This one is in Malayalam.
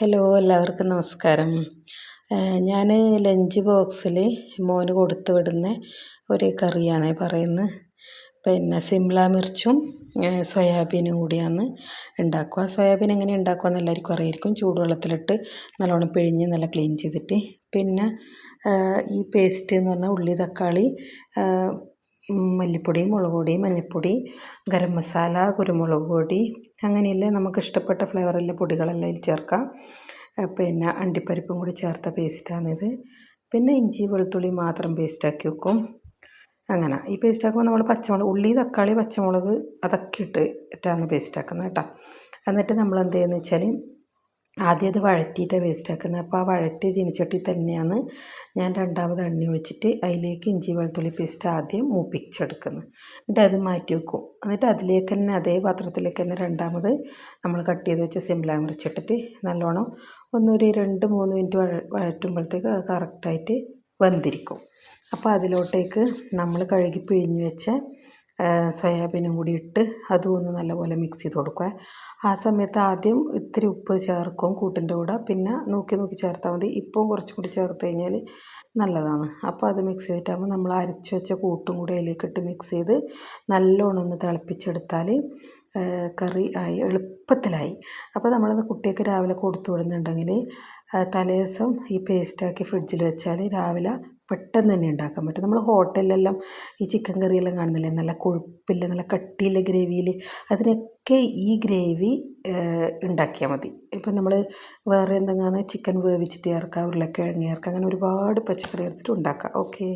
ഹലോ എല്ലാവർക്കും നമസ്കാരം. ഞാൻ ലഞ്ച് ബോക്സിൽ മോന് കൊടുത്തു വിടുന്ന ഒരു കറിയാണ് പറയുന്നത്. പിന്നെ സിംല മിർച്ചും സോയാബീനും കൂടിയാണ് ഉണ്ടാക്കുക. സോയാബീൻ എങ്ങനെ ഉണ്ടാക്കുക എന്ന് എല്ലാവർക്കും അറിയായിരിക്കും. ചൂടുവെള്ളത്തിലിട്ട് നല്ലോണം പിഴിഞ്ഞ് നല്ല ക്ലീൻ ചെയ്തിട്ട്. പിന്നെ ഈ പേസ്റ്റ് എന്ന് പറഞ്ഞാൽ ഉള്ളി തക്കാളി മല്ലിപ്പൊടി മുളക് പൊടി മഞ്ഞൾപ്പൊടി ഗരം മസാല കുരുമുളക് പൊടി അങ്ങനെയുള്ള നമുക്ക് ഇഷ്ടപ്പെട്ട ഫ്ലേവറുള്ള പൊടികളെല്ലാം ഇതിൽ ചേർക്കാം. പിന്നെ അണ്ടിപ്പരിപ്പും കൂടി ചേർത്ത പേസ്റ്റാണിത്. പിന്നെ ഇഞ്ചി വെളുത്തുള്ളി മാത്രം പേസ്റ്റാക്കി വെക്കും. അങ്ങനെ ഈ പേസ്റ്റാക്കുമ്പോൾ നമ്മൾ പച്ചമുളക് ഉള്ളി തക്കാളി പച്ചമുളക് അതൊക്കെ ഇട്ട് ഇട്ടാണ് പേസ്റ്റ് ആക്കുന്നത് കേട്ടോ. എന്നിട്ട് നമ്മൾ എന്ത് വെച്ചാൽ ആദ്യം അത് വഴറ്റിയിട്ടാണ് വേസ്റ്റ് ആക്കുന്നത്. അപ്പോൾ ആ വഴറ്റിയ ചീനിച്ചട്ടി തന്നെയാണ് ഞാൻ രണ്ടാമത് എണ്ണ ഒഴിച്ചിട്ട് അതിലേക്ക് ഇഞ്ചി വെളുത്തുള്ളി പേസ്റ്റ് ആദ്യം മൂപ്പിച്ചെടുക്കുന്നത്. എന്നിട്ട് അത് മാറ്റി വെക്കും. എന്നിട്ട് അതിലേക്ക് തന്നെ അതേ പാത്രത്തിലേക്ക് തന്നെ രണ്ടാമത് നമ്മൾ കട്ട് ചെയ്ത് വെച്ച സിംല മുറിച്ചിട്ടിട്ട് നല്ലോണം ഒന്നൊരു രണ്ട് മൂന്ന് മിനിറ്റ് വഴ വഴറ്റുമ്പോഴത്തേക്ക് അത് കറക്റ്റായിട്ട് വെന്തിരിക്കും. അപ്പോൾ അതിലോട്ടേക്ക് നമ്മൾ കഴുകി പിഴിഞ്ഞ് വെച്ച സോയാബീനും കൂടി ഇട്ട് അതും ഒന്ന് നല്ലപോലെ മിക്സ് ചെയ്ത് കൊടുക്കുക ആ സമയത്ത് ആദ്യം ഇത്തിരി ഉപ്പ് ചേർക്കും കൂട്ടിന്റെ കൂടെ. പിന്നെ നോക്കി നോക്കി ചേർത്താൽ മതി. ഇപ്പം കുറച്ചും കൂടി ചേർത്ത് കഴിഞ്ഞാൽ നല്ലതാണ്. അപ്പോൾ അത് മിക്സ് ചെയ്തിട്ടാകുമ്പോൾ നമ്മൾ അരച്ച് വെച്ച കൂട്ടും കൂടി അതിലേക്കിട്ട് മിക്സ് ചെയ്ത് നല്ലോണം ഒന്ന് തിളപ്പിച്ചെടുത്താൽ കറി ആയി എളുപ്പത്തിലായി. അപ്പോൾ നമ്മളത് കുട്ടിയൊക്കെ രാവിലെ കൊടുത്തു വിടുന്നുണ്ടെങ്കിൽ തലേദിവസം ഈ പേസ്റ്റാക്കി ഫ്രിഡ്ജിൽ വെച്ചാൽ രാവിലെ പെട്ടെന്ന് തന്നെ ഉണ്ടാക്കാൻ പറ്റും. നമ്മൾ ഹോട്ടലിലെല്ലാം ഈ ചിക്കൻ കറിയെല്ലാം കാണുന്നില്ലേ? നല്ല കൊഴുപ്പില്ല നല്ല കട്ടിയില്ല ഗ്രേവിയിൽ അതിനൊക്കെ ഈ ഗ്രേവി ഉണ്ടാക്കിയാൽ മതി. ഇപ്പം നമ്മൾ വേറെ എന്തെങ്കിലും ചിക്കൻ വേവിച്ചിട്ട് ചേർക്കാം ഉരുളക്കിഴങ്ങ് ചേർക്കാം അങ്ങനെ ഒരുപാട് പച്ചക്കറി എടുത്തിട്ട് ഉണ്ടാക്കാം. ഓക്കെ.